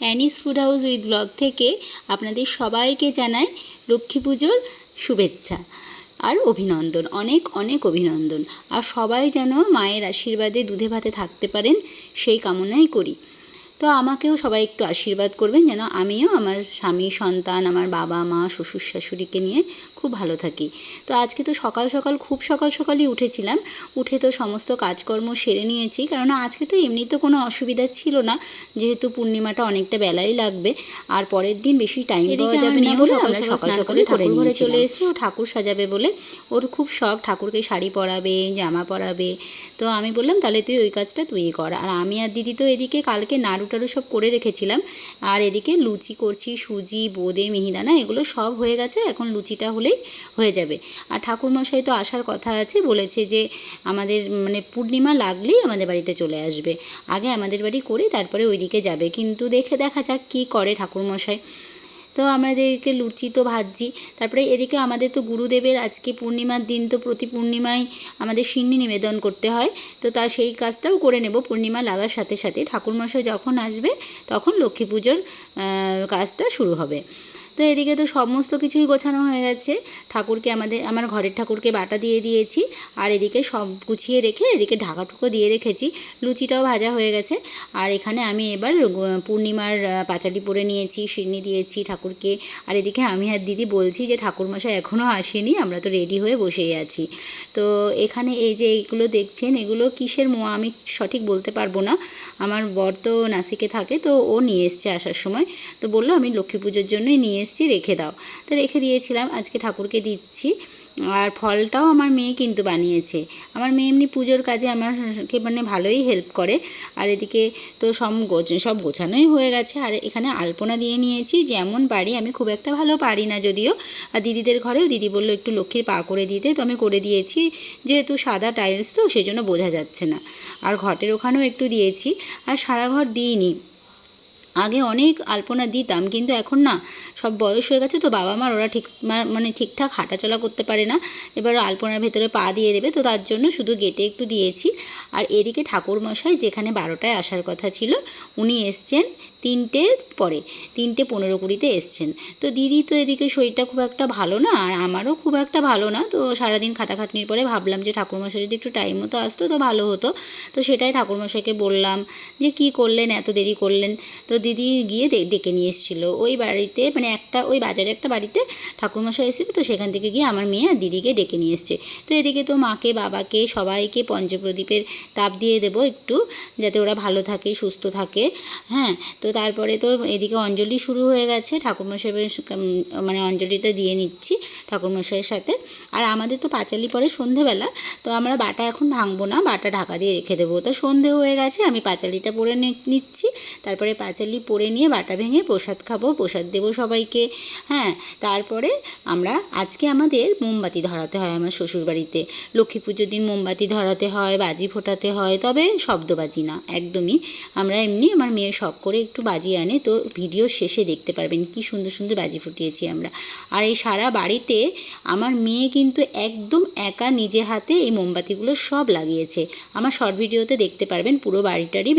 Anis food house with blog থেকে আপনাদের সবাইকে জানাই লক্ষ্মী পুজোর শুভেচ্ছা আর অভিনন্দন, অনেক অনেক অভিনন্দন। আর সবাই যেন মায়ের আশীর্বাদে দুধে ভাতে থাকতে পারেন, সেই কামনাই করি। তো আমাকেও সবাই একটু আশীর্বাদ করবেন যেন আমিও আমার স্বামী সন্তান আমার বাবা মা শ্বশুর শাশুড়িকে নিয়ে খুব ভালো থাকি। তো আজকে তো সকাল সকাল খুব সকাল সকালই উঠেছিলাম। উঠে তো সমস্ত কাজকর্ম সেরে নিয়েছি। কারণ আজকে তো এমনি তো কোনো অসুবিধা ছিল না। যেহেতু পূর্ণিমাটা অনেকটা বেলাই লাগবে। আর পরের দিন বেশি টাইম পাওয়া যাবে না বলে আমরা সকাল সকালে করে ঘরে চলে এসেছি। ও ঠাকুর সাজাবে বলে ওর খুব শখ ঠাকুরকে শাড়ি পরাবে জামা পরাবে। তো আমি বললাম তাহলে তুই ওই কাজটা তুই কর। আর আমি আর দিদি তো এদিকে কালকে নাড়ু টাড়ু সব করে রেখেছিলাম। আর এদিকে লুচি করছি, সুজি, বোঁদে, মিহিদানা, এগুলো সব হয়ে গেছে, এখন লুচিটা হলেই হয়ে যাবে। আর ঠাকুরমশাই তো আসার কথা আছে, বলেছে যে আমাদের মানে পূর্ণিমা লাগলেই আমাদের বাড়িতে চলে আসবে। আগে আমাদের বাড়ি করে তারপরে ওইদিকে যাবে। কিন্তু দেখে দেখা যাক কী করে ঠাকুরমশাই। তো আমরা এদিকে লুচি তো ভাজছি। তারপরে এদিকে আমাদের তো গুরুদেবের আজকে পূর্ণিমার দিন, তো প্রতি পূর্ণিমায় আমাদের সিন্নি নিবেদন করতে হয়। তো তা সেই কাজটাও করে নেব, পূর্ণিমা লাগার সাথে সাথে। ঠাকুরমশাই যখন আসবে, তখন লক্ষ্মী পুজোর কাজটা শুরু হবে। তো এদিকে তো সমস্ত কিছুই গোছানো হয়ে গেছে। ঠাকুরকে আমাদের, আমার ঘরের ঠাকুরকে বাটা দিয়ে দিয়েছি। আর এদিকে সব গুছিয়ে রেখে এদিকে ঢাকা টুকো দিয়ে রেখেছি। লুচিটাও ভাজা হয়ে গেছে। আর এখানে আমি এবার পূর্ণিমার পাঁচালি পরে নিয়েছি, সিন্নি দিয়েছি ঠাকুরকে। আর এদিকে আমি আর দিদি বলছি যে, ঠাকুরমশাই এখনও আসেনি, আমরা তো রেডি হয়ে বসেই আছি। তো এখানে এই যে এইগুলো দেখছেন, এগুলো কিসের মোয়া আমি সঠিক বলতে পারব না। আমার বর তো নাসিকে থাকে, তো ও নিয়ে এসছে আসার সময়। তো বলল আমি লক্ষ্মী পুজোর জন্যই নিয়ে এসছি রেখে দাও। তো রেখে দিয়েছিলাম, আজকে ঠাকুরকে দিচ্ছি। আর ফলটাও আমার মেয়ে কিন্তু বানিয়েছে। আমার মেয়ে এমনি পুজোর কাজে আমারকে মানে ভালোই হেল্প করে। আর এদিকে তো সব গোছ, সব গোছানোই হয়ে গেছে। আর এখানে আলপনা দিয়ে নিয়েছি। যেমন পারি, আমি খুব একটা ভালো পারি না যদিও। আর দিদিদের ঘরেও দিদি বলল একটু লক্ষ্মীর পা করে দিতে, তো আমি করে দিয়েছি। যেহেতু সাদা টাইলস তো সেই জন্য বোঝা যাচ্ছে না। আর ঘটের ওখানেও একটু দিয়েছি। আর সারা ঘর দিইনি। আগে অনেক আলপনা দিতাম, কিন্তু এখন না, সব বয়স হয়ে গেছে তো বাবা মার ওরা ঠিক মানে ঠিকঠাক হাঁটাচলা করতে পারে না। এবার আলপনার ভেতরে পা দিয়ে দেবে, তো তার জন্য শুধু গেটে একটু দিয়েছি। আর এদিকে ঠাকুরমশাই, যেখানে বারোটায় আসার কথা ছিল, উনি এসছেন তিনটের পরে, তিনটে পনেরো কুড়িতে এসছেন। তো দিদি তো এদিকে শরীরটা খুব একটা ভালো না, আর আমারও খুব একটা ভালো না, তো সারাদিন খাটাখাটনির পরে ভাবলাম যে ঠাকুরমশাই যদি একটু টাইম মতো আসতো, তো ভালো হতো। তো সেটাই ঠাকুরমশাইকে বললাম যে, কি করলেন? এত দেরি করলেন? তো দিদি গিয়ে ডেকে নিয়ে এসেছিল। ওই বাড়িতে মানে একটা, ওই বাজারে একটা বাড়িতে ঠাকুরমশাই এসেছিল, তো সেখান থেকে গিয়ে আমার মেয়ে আর দিদিকে ডেকে নিয়ে এসছে। তো এদিকে তো মাকে, বাবাকে, সবাইকে পঞ্চপ্রদীপের তাপ দিয়ে দেবো একটু, যাতে ওরা ভালো থাকে, সুস্থ থাকে। হ্যাঁ তো তারপরে তো এদিকে অঞ্জলি শুরু হয়ে গেছে। ঠাকুরমশাইয়ের মানে অঞ্জলিটা দিয়ে নিচ্ছি ঠাকুরমশাইয়ের সাথে। আর আমাদের তো পাঁচালি পরে সন্ধেবেলা, তো আমরা বাটা এখন ভাঙবো না, বাটা ঢাকা দিয়ে রেখে দেবো। তো সন্ধে হয়ে গেছে, আমি পাঁচালিটা পরে নিচ্ছি। তারপরে পাঁচালি পরে নিয়ে বাটা ভেঙে প্রসাদ খাব, প্রসাদ দেবো সবাইকে। হ্যাঁ তারপরে আমরা, আজকে আমাদের মোমবাতি ধরাতে হয় আমার শ্বশুরবাড়িতে। লক্ষ্মী পুজোর দিন মোমবাতি ধরাতে হয়, বাজি ফোটাতে হয়, তবে শব্দবাজি না, একদমই। আমরা এমনি আমার মেয়ে শখ করে একটু বাজি আনে, তো ভিডিও শেষে দেখতে পারবেন কি সুন্দর সুন্দর বাজি ফুটিয়েছি আমরা। আর এই সারা বাড়িতে আমার মেয়ে কিন্তু একদম একা নিজে হাতে এই মোমবাতিগুলো সব লাগিয়েছে। আমার শর্ট ভিডিওতে দেখতে পারবেন, পুরো বাড়িটারই